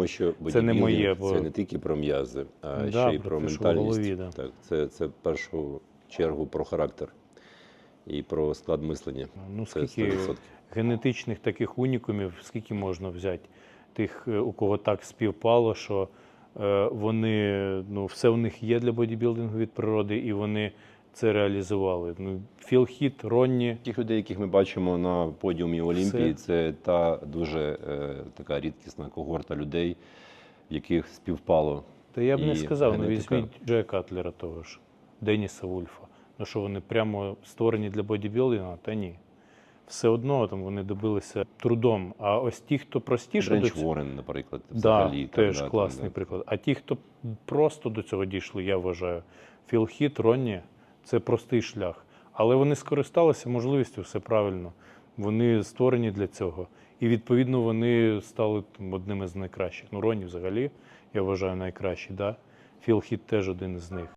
Тому що Це не моє, бо- це не тільки про м'язи, а Да, ще й про ментальність. голові, да. Так, це, це в першу чергу про характер і про склад мислення. Ну, Це скільки 100%. генетичних таких унікумів, скільки можна взяти тих, е, у кого так співпало, що е, вони, ну, все в них є для бодібілдингу від природи, і вони це реалізували. Ну, Філ Хіт, Ронні. Тих людей, яких ми бачимо на подіумі Олімпії, Все. це та дуже е, така рідкісна когорта людей, в яких співпало. Та я б не сказав, ну візьміть Джея Катлера того ж, Деніса Вульфа. Ну що вони прямо створені для бодібілдингу? Та ні. Все одно там вони добилися трудом. А ось ті, хто простіше Ренч до цього. Ворен, наприклад, взагалі. так, теж да, там, класний да. приклад. А ті, хто просто до цього дійшли, я вважаю, Філ Хіт, Ронні це простий шлях. Але вони скористалися можливістю, все правильно. Вони створені для цього. І відповідно вони стали одними одним із найкращих. Ну, Роні взагалі, я вважаю, найкращий. Да? Філхіт теж один із них.